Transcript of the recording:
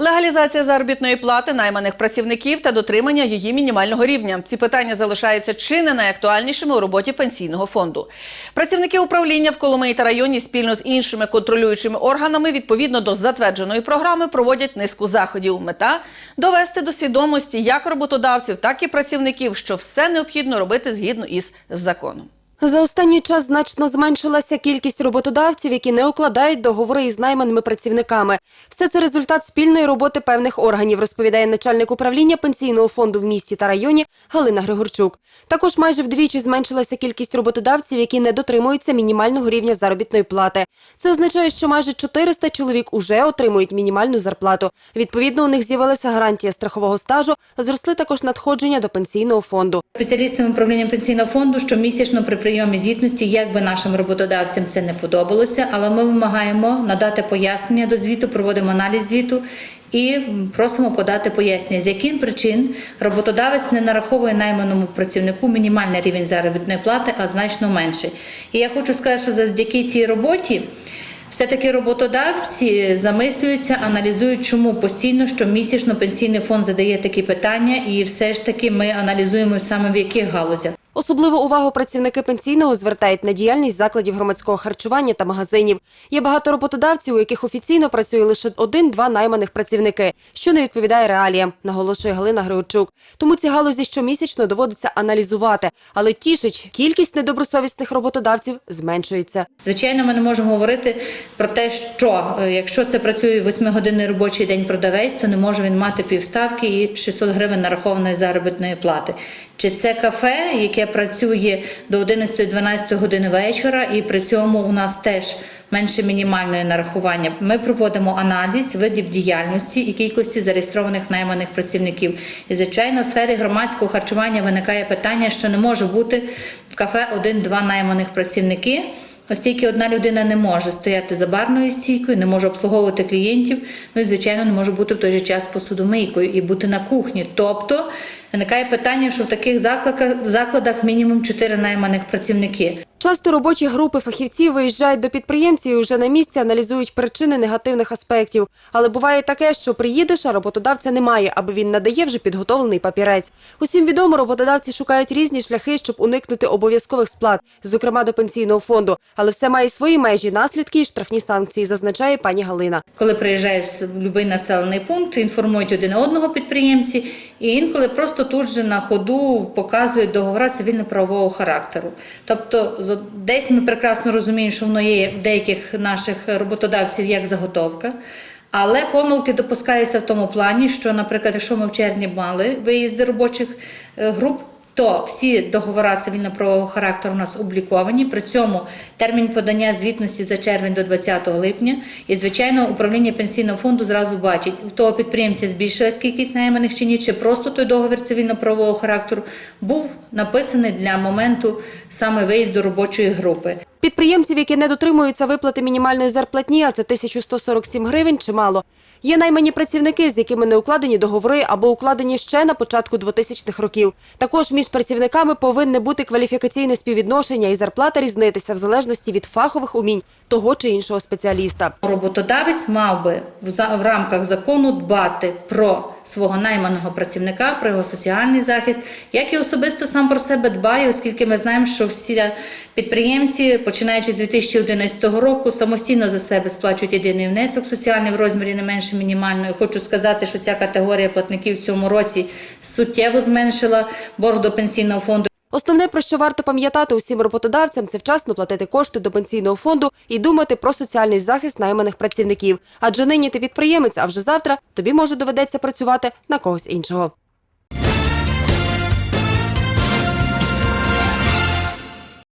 Легалізація заробітної плати найманих працівників та дотримання її мінімального рівня. Ці питання залишаються чи не найактуальнішими у роботі пенсійного фонду. Працівники управління в Коломиї та районі спільно з іншими контролюючими органами відповідно до затвердженої програми проводять низку заходів. Мета довести до свідомості як роботодавців, так і працівників, що все необхідно робити згідно із законом. За останній час значно зменшилася кількість роботодавців, які не укладають договори із найманими працівниками. Все це результат спільної роботи певних органів, розповідає начальник управління пенсійного фонду в місті та районі Галина Григорчук. Також майже вдвічі зменшилася кількість роботодавців, які не дотримуються мінімального рівня заробітної плати. Це означає, що майже 400 чоловік уже отримують мінімальну зарплату. Відповідно, у них з'явилася гарантія страхового стажу, зросли також надходження до пенсійного фонду. Спеціалістами управління пенсійного фонду щомісячно при прийомі звітності, як би нашим роботодавцям це не подобалося, але ми вимагаємо надати пояснення до звіту, проводимо аналіз звіту і просимо подати пояснення, з яким причин роботодавець не нараховує найманому працівнику мінімальний рівень заробітної плати, а значно менший. І я хочу сказати, що завдяки цій роботі. Все-таки роботодавці замислюються, аналізують, чому постійно щомісячно пенсійний фонд задає такі питання, і все ж таки ми аналізуємо саме в яких галузях. Особливу увагу працівники пенсійного звертають на діяльність закладів громадського харчування та магазинів. Є багато роботодавців, у яких офіційно працює лише один-два найманих працівники, що не відповідає реаліям, наголошує Галина Григорчук. Тому ці галузі щомісячно доводиться аналізувати. Але тішить, кількість недобросовісних роботодавців зменшується. Звичайно, ми не можемо говорити про те, що е, якщо це працює 8-годинний робочий день продавець, то не може він мати півставки і 600 гривень нарахованої заробітної плати. Чи це кафе, яке працює до 11-12 години вечора, і при цьому у нас теж менше мінімальної нарахування. Ми проводимо аналіз видів діяльності і кількості зареєстрованих найманих працівників. І звичайно, в сфері громадського харчування виникає питання, що не може бути в кафе один-два найманих працівники. Оскільки одна людина не може стояти за барною стійкою, не може обслуговувати клієнтів, ну і звичайно не може бути в той же час посудомийкою і бути на кухні. Тобто виникає питання, що в таких закладах, мінімум 4 найманих працівники. Часто робочі групи фахівців виїжджають до підприємців і вже на місці аналізують причини негативних аспектів. Але буває таке, що приїдеш, а роботодавця немає, аби він надає вже підготовлений папірець. Усім відомо, роботодавці шукають різні шляхи, щоб уникнути обов'язкових сплат, зокрема до пенсійного фонду. Але все має свої межі, наслідки і штрафні санкції, зазначає пані Галина. Коли приїжджаєш в будь-який населений пункт, інформують один одного підприємці, і інколи просто тут же на ходу показують договори цивільно-правового характеру. Тобто, з- десь ми прекрасно розуміємо, що воно є в деяких наших роботодавців як заготовка. Але помилки допускаються в тому плані, що, наприклад, якщо ми в червні мали виїзди робочих е, груп, то всі договори цивільно-правового характеру у нас обліковані. При цьому термін подання звітності за червень до 20 липня. І, звичайно, управління пенсійного фонду зразу бачить, у того підприємця збільшилась кількість найманих чи ні, чи просто той договір цивільно-правового характеру був написаний для моменту саме виїзду робочої групи. Підприємців, які не дотримуються виплати мінімальної зарплатні, а це 1147 гривень, чимало. Є наймані працівники, з якими не укладені договори або укладені ще на початку 2000-х років. Також між працівниками повинне бути кваліфікаційне співвідношення і зарплата різнитися в залежності від фахових умінь того чи іншого спеціаліста. Роботодавець мав би в, рамках закону дбати про свого найманого працівника, про його соціальний захист, як і особисто сам про себе дбає, оскільки ми знаємо, що всі підприємці, починаючи з 2011 року, самостійно за себе сплачують єдиний внесок соціальний в розмірі не менше мінімальної. Хочу сказати, що ця категорія платників в цьому році суттєво зменшила борг до пенсійного фонду. Основне, про що варто пам'ятати усім роботодавцям, це вчасно платити кошти до пенсійного фонду і думати про соціальний захист найманих працівників. Адже нині ти підприємець, а вже завтра тобі може доведеться працювати на когось іншого.